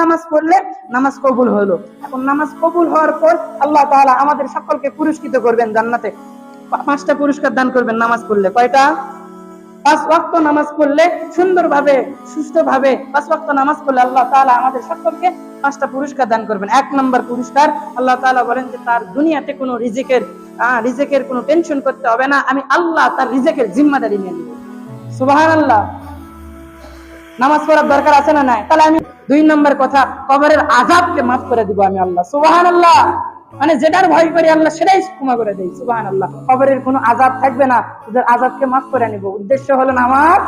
নামাজ পড়লে নামাজ কবুল হলো। এখন নামাজ কবুল হওয়ার পর আল্লাহ তাআলা আমাদের সকলকে পুরস্কৃত করবেন জান্নাতে। পাঁচটা পুরস্কার দান করবেন নামাজ পড়লে। কয়টা? পাঁচ ওয়াক্ত নামাজ পড়লে সুন্দরভাবে সুস্থভাবে পাঁচ ওয়াক্ত নামাজ পড়লে আল্লাহ তাআলা আমাদের সকলকে পাঁচটা পুরস্কার দান করবেন। এক নম্বর পুরস্কার, আল্লাহ তাআলা বলেন যে তার দুনিয়াতে কোনো রিজিকের রিজিকের কোনো টেনশন করতে হবে না। আমি আল্লাহ তার রিজিকের জিম্মাদারি নিয়ে নিব। সুবহানাল্লাহ। নামাজ পড়ার দরকার আছে না নাই? তাহলে আমি দুই নম্বর কথা, কবরের আজাবকে মাফ করে দিব আমি আল্লাহ। সুবাহান আল্লাহ মানে যেটার ভয় করি আল্লাহ সেটাই ক্ষমা করে দেয় সুবাহান আল্লাহ কবরের কোনো আজাব থাকবে না ওদের আজাবকে মাফ করে নিব। উদ্দেশ্য হলো না আমার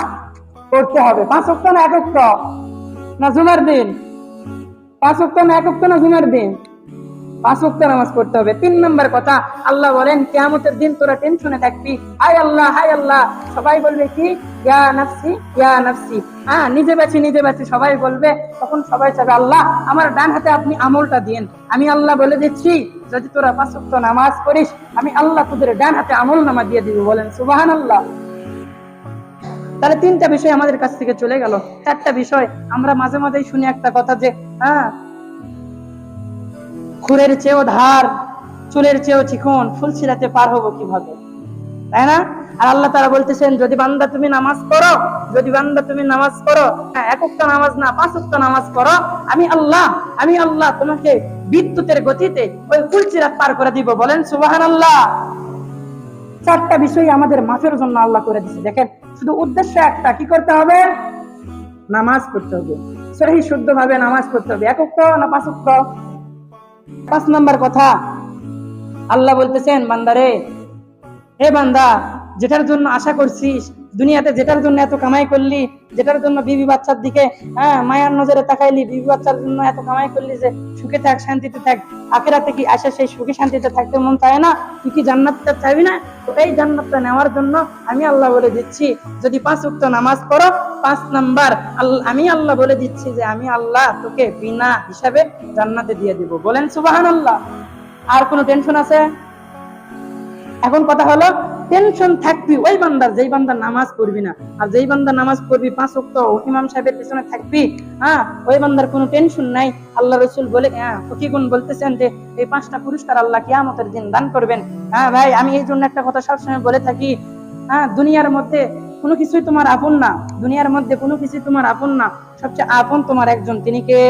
পড়তে হবে। পাঁচ অক্ট না এক অক্ট না জুমার দিন? পাঁচ অক্ট না এক অক্ট না জুমার দিন? নামাজ হবে। তিন নম্বর কথা, আল্লাহ বলেন, কেয়ামতের দিন তোরা টেনশনে থাকবি। আল্লাহ আল্লাহ। সবাই বলবে কি? হ্যাঁ নিজে নিজে সবাই বলবে, তখন সবাই চাবে আল্লাহ, আমার ডান হাতে আপনি আমলটা দিয়েন। আমি আল্লাহ বলে দিচ্ছি, যদি তোরা পাঁচ নামাজ পড়িস, আমি আল্লাহ তোদের ডান হাতে আমল নামা দিয়ে দিব, বলেন সুবাহান আল্লাহ তাহলে তিনটা বিষয় আমাদের কাছ থেকে চলে গেল। চারটা বিষয়, আমরা মাঝে মাঝেই শুনি একটা কথা যে হ্যাঁ খুরের চেয়েও ধার, চুলের চেয়েও চিকন, ফুল ছিড়াতে পার হব কীভাবে? তাই না? আর আল্লাহ তারা বলতেছেন, যদি বান্দা তুমি নামাজ করো যদি বান্দা তুমি নামাজ করো হ্যাঁ একক্ত নামাজ না, পাঁচ উক্ত নামাজ করো আমি আল্লাহ আমি আল্লাহ তোমাকে বিদ্যুতের গতিতে ওই ফুল চিরাত পার করে দিব। বলেন সুবাহান আল্লাহ চারটা বিষয় আমাদের মাফের জন্য আল্লাহ করে দিচ্ছে দেখেন, শুধু উদ্দেশ্য একটা, কি করতে হবে? নামাজ পড়তে হবে। সহি শুদ্ধ ভাবে নামাজ পড়তে হবে। একক্ত না পাঁচ পাঁচ নাম্বার কথা। আল্লাহ বলতেছেন, বান্দারে, হে বান্দা, যেটার জন্য আশা করছিস, দুনিয়াতে যেটার জন্য এত কামাই করলি, যেটার জন্য বিবি বাচ্চার দিকে হ্যাঁ মায়ার নজরে তাকাইলি, বিবি বাচ্চার জন্য এত কামাই করলি যে সুখে থাক, শান্তিতে থাক, আখেরাতে কি আসা সেই সুখে, শান্তিতে থাকতে মন চায় না? তুই কি জান্নাতটা চাইবি না? এই জান্নাতটা নেওয়ার জন্য আমি আল্লাহ বলে দিচ্ছি, যদি পাঁচ উক্ত নামাজ পড়ো পাঁচ নাম্বার আমি আল্লাহ বলে দিচ্ছি যে আমি আল্লাহ তোকে বিনা হিসাবে জান্নাতে দিয়ে দিব। বলেন সুবাহান আল্লাহ আর কোনো টেনশন আছে? এখন কথা হলো টেনশন থাকবি ওই বান্দার, যেই বান্দার নামাজ পড়বি না। আর যেই বান্দার নামাজ পড়বি পাঁচ ওয়াক্ত ইমাম সাহেবের পিছনে থাকবি হ্যাঁ ওই বান্দার কোনো টেনশন নাই। আল্লাহ রসুল বলে হ্যাঁ ফকিগুন বলতেছেন যে, এই পাঁচটা পুরস্কার আল্লাহ কিয়ামতের দিন দান করবেন। হ্যাঁ ভাই, আমি এই জন্য একটা কথা সবসময় বলে থাকি হ্যাঁ দুনিয়ার মধ্যে কোনো কিছুই তোমার আপন না। দুনিয়ার মধ্যে কোনো কিছুই তোমার আপন না। সবচেয়ে আপন তোমার একজন। তিনি কে?